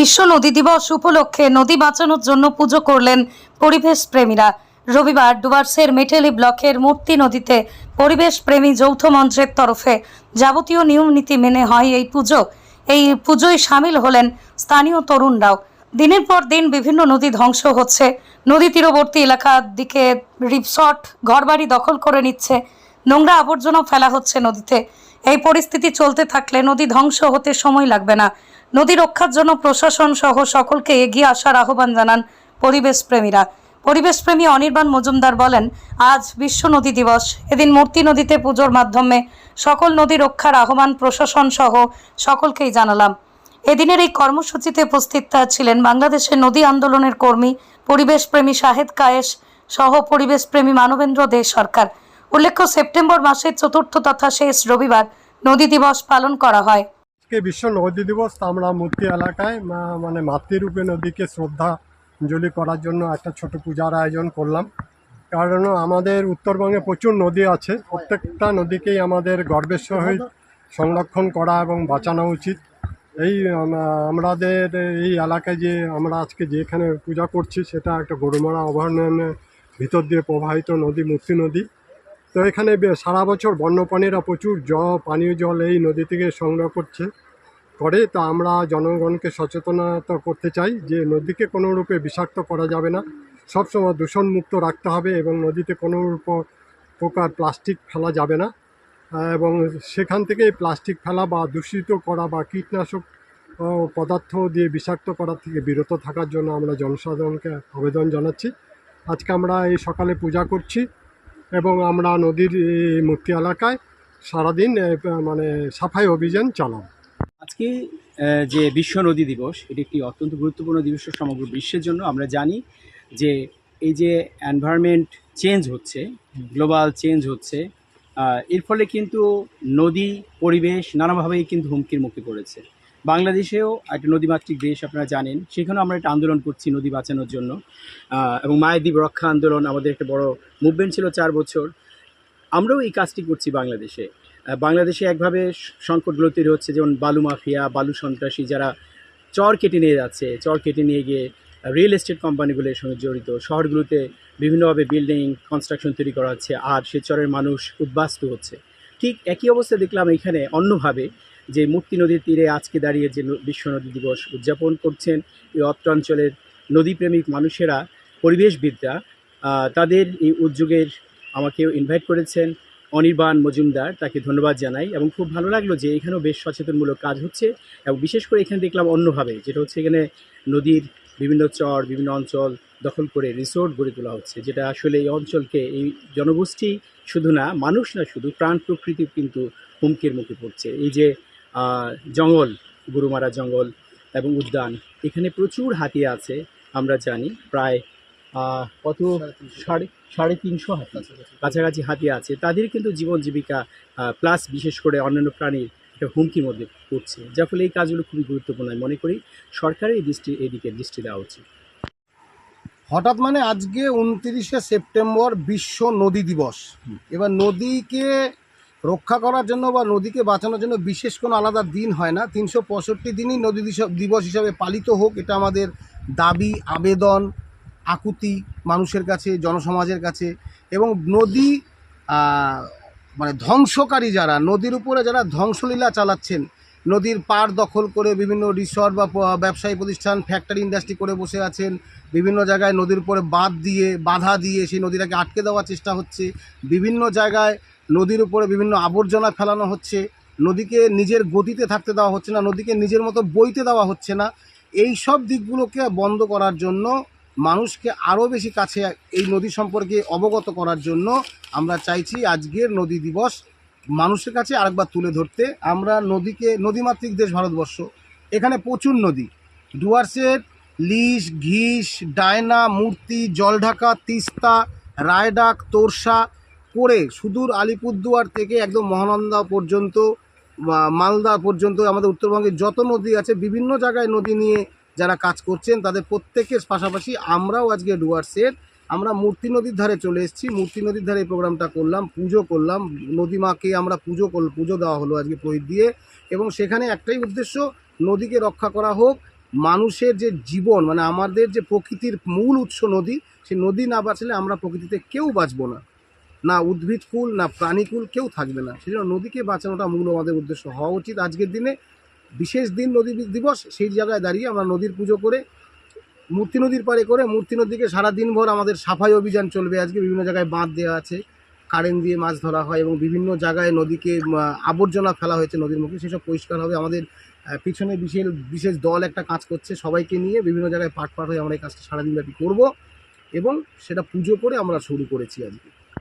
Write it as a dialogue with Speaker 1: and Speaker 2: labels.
Speaker 1: বিশ্ব নদী দিবস উপলক্ষে নদী বাঁচানোর জন্য পুজো করলেন পরিবেশ প্রেমীরা। রবিবার ডুবার্সের মেটেলি ব্লকের মূর্তি নদীতে পরিবেশ প্রেমী যৌথ মঞ্চের তরফে যাবতীয় নিয়ম নীতি মেনে হয় এই পুজো। এই পুজোয় সামিল হলেন স্থানীয় তরুণরাও। দিনের পর দিন বিভিন্ন নদী ধ্বংস হচ্ছে। নদী তীরবর্তী এলাকার দিকে রিসর্ট, ঘরবাড়ি দখল করে নিচ্ছে। নোংরা আবর্জনা ফেলা হচ্ছে নদীতে। এই পরিস্থিতি চলতে থাকলে নদী ধ্বংস হতে সময় লাগবে না। নদী রক্ষার জন্য প্রশাসন সহ সকলকে এগিয়ে আসার আহ্বান জানান পরিবেশ প্রেমীরা পরিবেশ প্রেমী অনির্বাণ মজুমদার বলেন, আজ বিশ্ব নদী দিবস। এদিন মূর্তি নদীতে পুজোর মাধ্যমে সকল নদী রক্ষার আহ্বান প্রশাসন সহ সকলকেই জানালাম। এদিনের এই কর্মসূচিতে উপস্থিত ছিলেন বাংলাদেশের নদী আন্দোলনের কর্মী পরিবেশ প্রেমী শাহেদ কায়েস সহ পরিবেশ প্রেমী মানবেন্দ্র দে সরকার। উল্লেখ্য, সেপ্টেম্বর মাসের চতুর্থ তথা শেষ রবিবার নদী দিবস পালন করা হয়।
Speaker 2: আজকে বিশ্ব নদী দিবস আমরা মূর্তি এলাকায় মানে মাতৃরূপে নদীকে শ্রদ্ধাঞ্জলি করার জন্য একটা ছোট পূজার আয়োজন করলাম। কারণ আমাদের উত্তরবঙ্গে প্রচুর নদী আছে, প্রত্যেকটা নদীকেই আমাদের গর্বের সহিত সংরক্ষণ করা এবং বাঁচানো উচিত। এই আমাদের এই এলাকায় যে আমরা আজকে যেখানে পূজা করছি, সেটা একটা গরুমারা অভয়ারণ্যের ভিতর দিয়ে প্রবাহিত নদী, মূর্তি নদী। তো এখানে সারা বছর বন্যপ্রাণীরা প্রচুর জল, পানীয় জল এই নদী থেকে সংগ্রহ করছে। করে তা আমরা জনগণকে সচেতনতা করতে চাই যে নদীকে কোনো রূপে বিষাক্ত করা যাবে না। সবসময় দূষণমুক্ত রাখতে হবে এবং নদীতে কোনো প্রকার প্লাস্টিক ফেলা যাবে না। এবং সেখান থেকে প্লাস্টিক ফেলা বা দূষিত করা বা কীটনাশক পদার্থ দিয়ে বিষাক্ত করার থেকে বিরত থাকার জন্য আমরা জনসাধারণকে আবেদন জানাচ্ছি। আজকে আমরা এই সকালে পূজা করছি। এবং আমরা নদীর মূর্তি এলাকায় সারাদিন মানে সাফাই অভিযান চালাব।
Speaker 3: আজকে যে বিশ্ব নদী দিবস, এটি একটি অত্যন্ত গুরুত্বপূর্ণ দিবস সমগ্র বিশ্বের জন্য। আমরা জানি যে, এই যে এনভায়রনমেন্ট চেঞ্জ হচ্ছে গ্লোবাল চেঞ্জ হচ্ছে এর ফলে কিন্তু নদী পরিবেশ নানাভাবেই কিন্তু হুমকির মুখে পড়েছে। বাংলাদেশেও একটা নদীমাতৃক দেশ আপনারা জানেন। সেখানেও আমরা একটা আন্দোলন করছি নদী বাঁচানোর জন্য। এবং মায়াদ্বীপ রক্ষা আন্দোলন আমাদের একটা বড় মুভমেন্ট ছিল চার বছর। আমরাও এই কাজটি করছি বাংলাদেশে। বাংলাদেশে একভাবে সংকটগুলো তৈরি হচ্ছে, যেমন বালু মাফিয়া, বালু সন্ত্রাসী যারা চর কেটে নিয়ে যাচ্ছে, চর কেটে নিয়ে গিয়ে রিয়েল এস্টেট কোম্পানিগুলোর সঙ্গে জড়িত। শহরগুলোতে বিভিন্নভাবে বিল্ডিং কনস্ট্রাকশন তৈরি করা হচ্ছে, আর সে চরের মানুষ উদ্বাস্ত হচ্ছে। ঠিক একই অবস্থা দেখলাম এখানে অন্যভাবে। যে মূর্তি নদীর তীরে আজকে দাঁড়িয়ে যে বিশ্ব নদী দিবস উদযাপন করছেন এই অত্রাঞ্চলের নদীপ্রেমিক মানুষেরা, পরিবেশবিদরা তাদের এই উদ্যোগের আমাকেও ইনভাইট করেছেন অনির্বাণ মজুমদার, তাকে ধন্যবাদ জানাই এবং খুব ভালো লাগল যে এখানেও বেশ সচেতনমূলক কাজ হচ্ছে এবং বিশেষ করে এখানে দেখলাম অন্যভাবে, যেটা হচ্ছে এখানে নদীর বিভিন্ন চর, বিভিন্ন অঞ্চল দখল করে রিসোর্ট গড়ে তোলা হচ্ছে, যেটা আসলে এই অঞ্চলকে, এই জনগোষ্ঠী শুধু না, মানুষ না শুধু, প্রাণ প্রকৃতি কিন্তু হুমকির মুখে পড়ছে। এই যে জঙ্গল গুরুমারা জঙ্গল এবং উদ্যান। এখানে প্রচুর হাতি আছে আমরা জানি। প্রায় কত? সাড়ে সাড়ে তিনশো হাতি। কাছাকাছি হাতি আছে। তাদের কিন্তু জীবন জীবিকা প্লাস বিশেষ করে অন্যান্য প্রাণীর একটা হুমকির মধ্যে পড়ছে যার ফলে এই কাজগুলো খুবই গুরুত্বপূর্ণ আমি মনে করি। সরকারের এই দৃষ্টি এদিকে দৃষ্টি দেওয়া উচিত।
Speaker 4: হঠাৎ মানে আজকে উনত্রিশে সেপ্টেম্বর বিশ্ব নদী দিবস। এবার নদীকে রক্ষা করার জন্য বা নদীকে বাঁচানোর জন্য বিশেষ কোনো আলাদা দিন হয় না। তিনশো পঁয়ষট্টি দিনই নদী দিবস হিসাবে পালিত হোক, এটা আমাদের দাবি, আবেদন, আকুতি মানুষের কাছে, জনসমাজের কাছে। এবং নদী মানে ধ্বংসকারী যারা, নদীর উপরে যারা ধ্বংসলীলা চালাচ্ছেন, নদীর পাড় দখল করে বিভিন্ন রিসর্ট বা ব্যবসায়ী প্রতিষ্ঠান ফ্যাক্টরি ইন্ডাস্ট্রি করে বসে আছেন, বিভিন্ন জায়গায় নদীর উপরে বাঁধ দিয়ে, বাধা দিয়ে সেই নদীটাকে আটকে দেওয়ার চেষ্টা হচ্ছে। বিভিন্ন জায়গায় নদীর উপরে বিভিন্ন আবর্জনা ফেলানো হচ্ছে, নদীকে নিজের গতিতে থাকতে দেওয়া হচ্ছে না, নদীকে নিজের মতো বইতে দেওয়া হচ্ছে না। এই সব দিকগুলোকে বন্ধ করার জন্য, মানুষকে আরও বেশি কাছে এই নদী সম্পর্কে অবগত করার জন্য আমরা চাইছি আজকের নদী দিবস মানুষের কাছে আরেকবার তুলে ধরতে। আমরা নদীকে, নদীমাতৃক দেশ ভারতবর্ষ, এখানে প্রচুর নদী। ডুয়ার্সের লিস ঘিস, ডায়না, মূর্তি, জলঢাকা, তিস্তা, রায়ডাক, তোরসা করে সুদূর আলিপুরদুয়ার থেকে একদম মহানন্দা পর্যন্ত মালদা পর্যন্ত আমাদের উত্তরবঙ্গে যত নদী আছে, বিভিন্ন জায়গায় নদী নিয়ে যারা কাজ করছেন, তাদের প্রত্যেকের পাশাপাশি আমরাও আজকে ডুয়ার্সের আমরা মূর্তি নদীর ধারে চলে এসেছি। মূর্তি নদীর ধারে এই প্রোগ্রামটা করলাম, পুজো করলাম। নদী মাকে আমরা পুজো করল পুজো দেওয়া হলো আজকে প্রদীপ দিয়ে। এবং সেখানে একটাই উদ্দেশ্য, নদীকে রক্ষা করা হোক। মানুষের যে জীবন মানে আমাদের যে প্রকৃতির মূল উৎস নদী, সেই নদী না বাঁচলে আমরা প্রকৃতিতে কেউ বাঁচবো না। না উদ্ভিদকুল না প্রাণীকুল কেউ থাকবে না। সেই জন্য নদীকে বাঁচানোটা মূল আমাদের উদ্দেশ্য। হওয়া উচিত আজকের দিনে। বিশেষ দিন নদী দিবস, সেই জায়গায় দাঁড়িয়ে আমরা নদীর পুজো করে, মূর্তি নদীর পাড়ে করে মূর্তি নদীকে সারা দিনভর আমাদের সাফাই অভিযান চলবে। আজকে বিভিন্ন জায়গায় বাঁধ দেওয়া আছে কারেন্ট দিয়ে মাছ ধরা হয় এবং বিভিন্ন জায়গায় নদীকে আবর্জনা ফেলা হয়েছে নদীর মুখে। সেসব পরিষ্কার হবে। আমাদের পিছনে বিশেষ বিশেষ দল একটা কাজ করছে সবাইকে নিয়ে। বিভিন্ন জায়গায় পাট পাট হয়ে আমরা এই কাজটা সারাদিন ব্যাপী করব এবং সেটা পুজো করে আমরা শুরু করেছি আজকে।